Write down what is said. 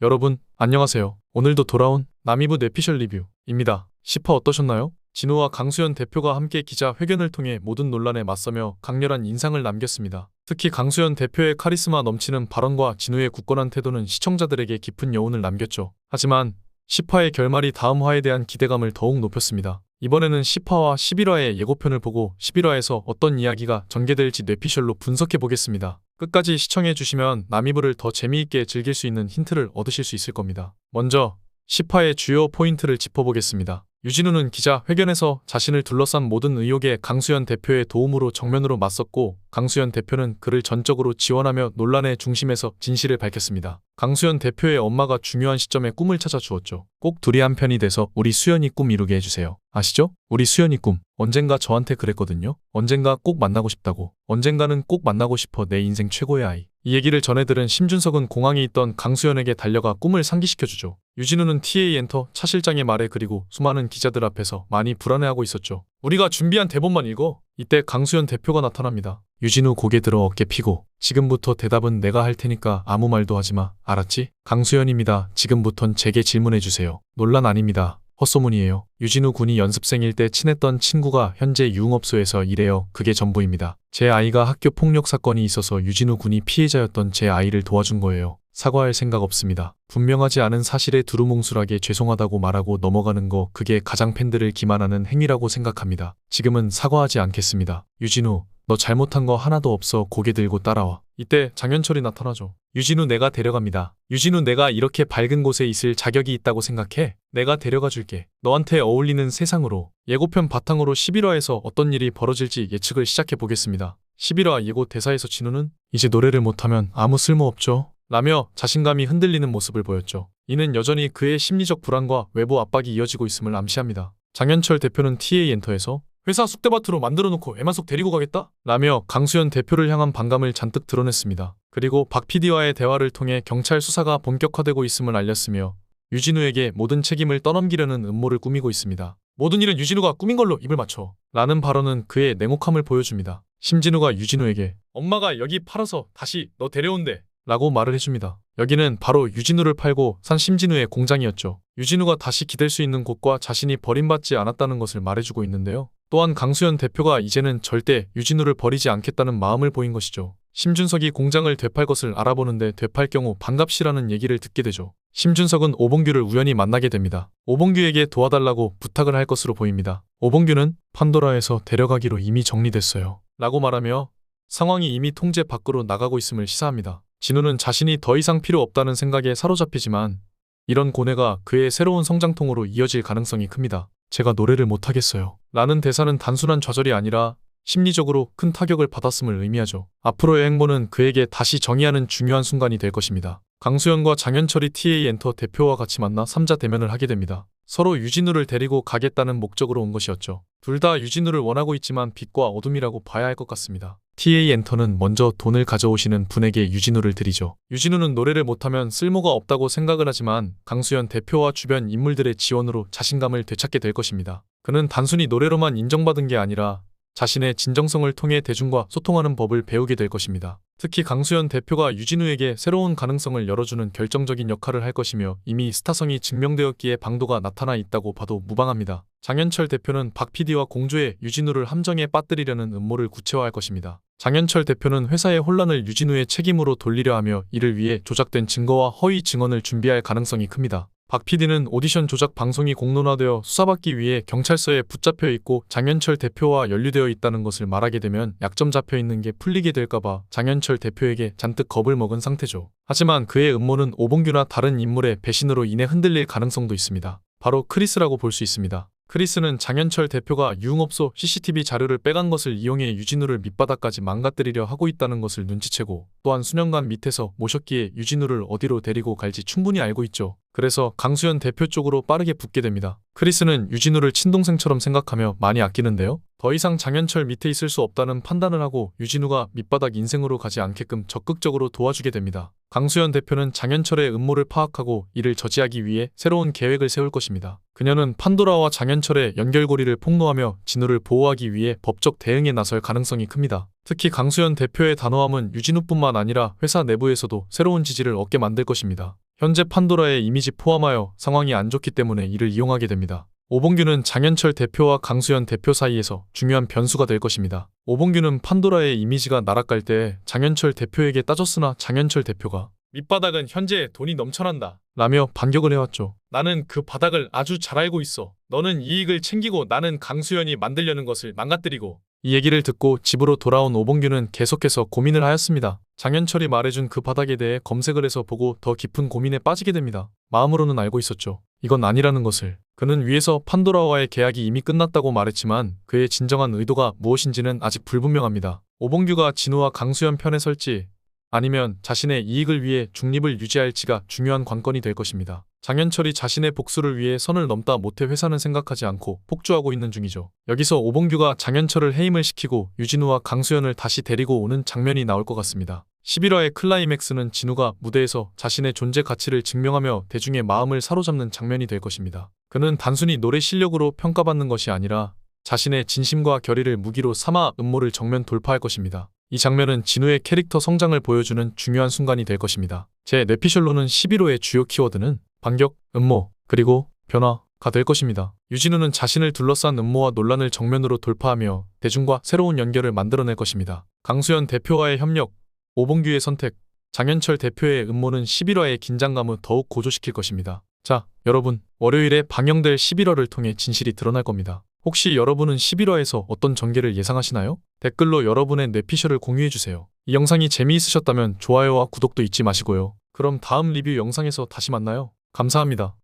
여러분, 안녕하세요. 오늘도 돌아온 남이부 뇌피셜 리뷰입니다. 10화 어떠셨나요? 진우와 강수현 대표가 함께 기자 회견을 통해 모든 논란에 맞서며 강렬한 인상을 남겼습니다. 특히 강수현 대표의 카리스마 넘치는 발언과 진우의 굳건한 태도는 시청자들에게 깊은 여운을 남겼죠. 하지만 10화의 결말이 다음 화에 대한 기대감을 더욱 높였습니다. 이번에는 10화와 11화의 예고편을 보고 11화에서 어떤 이야기가 전개될지 뇌피셜로 분석해 보겠습니다. 끝까지 시청해 주시면 남이부를 더 재미있게 즐길 수 있는 힌트를 얻으실 수 있을 겁니다. 먼저 10화의 주요 포인트를 짚어보겠습니다. 유진우는 기자 회견에서 자신을 둘러싼 모든 의혹에 강수현 대표의 도움으로 정면으로 맞섰고 강수현 대표는 그를 전적으로 지원하며 논란의 중심에서 진실을 밝혔습니다. 강수현 대표의 엄마가 중요한 시점에 꿈을 찾아 주었죠. 꼭 둘이 한 편이 돼서 우리 수연이 꿈 이루게 해주세요. 아시죠? 우리 수연이 꿈. 언젠가 저한테 그랬거든요. 언젠가 꼭 만나고 싶다고. 언젠가는 꼭 만나고 싶어 내 인생 최고의 아이. 이 얘기를 전해 들은 심준석은 공항에 있던 강수현에게 달려가 꿈을 상기시켜주죠. 유진우는 TA 엔터 차 실장의 말에 그리고 수많은 기자들 앞에서 많이 불안해하고 있었죠. 우리가 준비한 대본만 읽어. 이때 강수현 대표가 나타납니다. 유진우 고개 들어 어깨 피고 지금부터 대답은 내가 할 테니까 아무 말도 하지 마. 알았지? 강수현입니다. 지금부턴 제게 질문해 주세요. 논란 아닙니다. 헛소문이에요. 유진우 군이 연습생일 때 친했던 친구가 현재 유흥업소에서 일해요. 그게 전부입니다. 제 아이가 학교 폭력 사건이 있어서 유진우 군이 피해자였던 제 아이를 도와준 거예요. 사과할 생각 없습니다. 분명하지 않은 사실에 두루뭉술하게 죄송하다고 말하고 넘어가는 거 그게 가장 팬들을 기만하는 행위라고 생각합니다. 지금은 사과하지 않겠습니다. 유진우, 너 잘못한 거 하나도 없어 고개 들고 따라와. 이때 장현철이 나타나죠. 유진우 내가 데려갑니다. 유진우 내가 이렇게 밝은 곳에 있을 자격이 있다고 생각해? 내가 데려가 줄게. 너한테 어울리는 세상으로. 예고편 바탕으로 11화에서 어떤 일이 벌어질지 예측을 시작해 보겠습니다. 11화 예고 대사에서 진우는 이제 노래를 못하면 아무 쓸모 없죠. 라며 자신감이 흔들리는 모습을 보였죠. 이는 여전히 그의 심리적 불안과 외부 압박이 이어지고 있음을 암시합니다. 장현철 대표는 TA 엔터에서 회사 쑥대밭으로 만들어 놓고 애만속 데리고 가겠다? 라며 강수현 대표를 향한 반감을 잔뜩 드러냈습니다. 그리고 박 PD와의 대화를 통해 경찰 수사가 본격화되고 있음을 알렸으며 유진우에게 모든 책임을 떠넘기려는 음모를 꾸미고 있습니다. 모든 일은 유진우가 꾸민 걸로 입을 맞춰. 라는 발언은 그의 냉혹함을 보여줍니다. 심진우가 유진우에게 엄마가 여기 팔아서 다시 너 데려온대. 라고 말을 해줍니다. 여기는 바로 유진우를 팔고 산 심진우의 공장이었죠. 유진우가 다시 기댈 수 있는 곳과 자신이 버림받지 않았다는 것을 말해주고 있는데요. 또한 강수현 대표가 이제는 절대 유진우를 버리지 않겠다는 마음을 보인 것이죠. 심준석이 공장을 되팔 것을 알아보는데 되팔 경우 반갑시라는 얘기를 듣게 되죠. 심준석은 오봉규를 우연히 만나게 됩니다. 오봉규에게 도와달라고 부탁을 할 것으로 보입니다. 오봉규는 판도라에서 데려가기로 이미 정리됐어요. 라고 말하며 상황이 이미 통제 밖으로 나가고 있음을 시사합니다. 진우는 자신이 더 이상 필요 없다는 생각에 사로잡히지만 이런 고뇌가 그의 새로운 성장통으로 이어질 가능성이 큽니다. 제가 노래를 못하겠어요. 라는 대사는 단순한 좌절이 아니라 심리적으로 큰 타격을 받았음을 의미하죠. 앞으로의 행보는 그에게 다시 정의하는 중요한 순간이 될 것입니다. 강수현과 장현철이 TA 엔터 대표와 같이 만나 3자 대면을 하게 됩니다. 서로 유진우를 데리고 가겠다는 목적으로 온 것이었죠. 둘 다 유진우를 원하고 있지만 빛과 어둠이라고 봐야 할 것 같습니다. TA 엔터는 먼저 돈을 가져오시는 분에게 유진우를 드리죠. 유진우는 노래를 못하면 쓸모가 없다고 생각을 하지만 강수현 대표와 주변 인물들의 지원으로 자신감을 되찾게 될 것입니다. 그는 단순히 노래로만 인정받은 게 아니라 자신의 진정성을 통해 대중과 소통하는 법을 배우게 될 것입니다. 특히 강수현 대표가 유진우에게 새로운 가능성을 열어주는 결정적인 역할을 할 것이며 이미 스타성이 증명되었기에 방도가 나타나 있다고 봐도 무방합니다. 장현철 대표는 박 PD와 공조해 유진우를 함정에 빠뜨리려는 음모를 구체화할 것입니다. 장현철 대표는 회사의 혼란을 유진우의 책임으로 돌리려 하며 이를 위해 조작된 증거와 허위 증언을 준비할 가능성이 큽니다. 박 PD는 오디션 조작 방송이 공론화되어 수사받기 위해 경찰서에 붙잡혀 있고 장현철 대표와 연루되어 있다는 것을 말하게 되면 약점 잡혀 있는 게 풀리게 될까봐 장현철 대표에게 잔뜩 겁을 먹은 상태죠. 하지만 그의 음모는 오봉규나 다른 인물의 배신으로 인해 흔들릴 가능성도 있습니다. 바로 크리스라고 볼 수 있습니다. 크리스는 장현철 대표가 유흥업소 CCTV 자료를 빼간 것을 이용해 유진우를 밑바닥까지 망가뜨리려 하고 있다는 것을 눈치채고 또한 수년간 밑에서 모셨기에 유진우를 어디로 데리고 갈지 충분히 알고 있죠. 그래서 강수현 대표 쪽으로 빠르게 붙게 됩니다. 크리스는 유진우를 친동생처럼 생각하며 많이 아끼는데요. 더 이상 장현철 밑에 있을 수 없다는 판단을 하고 유진우가 밑바닥 인생으로 가지 않게끔 적극적으로 도와주게 됩니다. 강수현 대표는 장현철의 음모를 파악하고 이를 저지하기 위해 새로운 계획을 세울 것입니다. 그녀는 판도라와 장현철의 연결고리를 폭로하며 진우를 보호하기 위해 법적 대응에 나설 가능성이 큽니다. 특히 강수현 대표의 단호함은 유진우뿐만 아니라 회사 내부에서도 새로운 지지를 얻게 만들 것입니다. 현재 판도라의 이미지 포함하여 상황이 안 좋기 때문에 이를 이용하게 됩니다. 오봉규는 장현철 대표와 강수현 대표 사이에서 중요한 변수가 될 것입니다. 오봉규는 판도라의 이미지가 나락갈 때 장현철 대표에게 따졌으나 장현철 대표가 밑바닥은 현재 돈이 넘쳐난다. 라며 반격을 해왔죠. 나는 그 바닥을 아주 잘 알고 있어. 너는 이익을 챙기고 나는 강수현이 만들려는 것을 망가뜨리고. 이 얘기를 듣고 집으로 돌아온 오봉규는 계속해서 고민을 하였습니다. 장현철이 말해준 그 바닥에 대해 검색을 해서 보고 더 깊은 고민에 빠지게 됩니다. 마음으로는 알고 있었죠. 이건 아니라는 것을. 그는 위에서 판도라와의 계약이 이미 끝났다고 말했지만 그의 진정한 의도가 무엇인지는 아직 불분명합니다. 오봉규가 진우와 강수현 편에 설지 아니면 자신의 이익을 위해 중립을 유지할지가 중요한 관건이 될 것입니다. 장현철이 자신의 복수를 위해 선을 넘다 못해 회사는 생각하지 않고 폭주하고 있는 중이죠. 여기서 오봉규가 장현철을 해임을 시키고 유진우와 강수현을 다시 데리고 오는 장면이 나올 것 같습니다. 11화의 클라이맥스는 진우가 무대에서 자신의 존재 가치를 증명하며 대중의 마음을 사로잡는 장면이 될 것입니다. 그는 단순히 노래 실력으로 평가받는 것이 아니라 자신의 진심과 결의를 무기로 삼아 음모를 정면 돌파할 것입니다. 이 장면은 진우의 캐릭터 성장을 보여주는 중요한 순간이 될 것입니다. 제 뇌피셜로는 11호의 주요 키워드는 반격, 음모, 그리고 변화가 될 것입니다. 유진우는 자신을 둘러싼 음모와 논란을 정면으로 돌파하며 대중과 새로운 연결을 만들어낼 것입니다. 강수현 대표와의 협력, 오봉규의 선택, 장현철 대표의 음모는 11화의 긴장감을 더욱 고조시킬 것입니다. 자, 여러분, 월요일에 방영될 11화를 통해 진실이 드러날 겁니다. 혹시 여러분은 11화에서 어떤 전개를 예상하시나요? 댓글로 여러분의 뇌피셜을 공유해주세요. 이 영상이 재미있으셨다면 좋아요와 구독도 잊지 마시고요. 그럼 다음 리뷰 영상에서 다시 만나요. 감사합니다.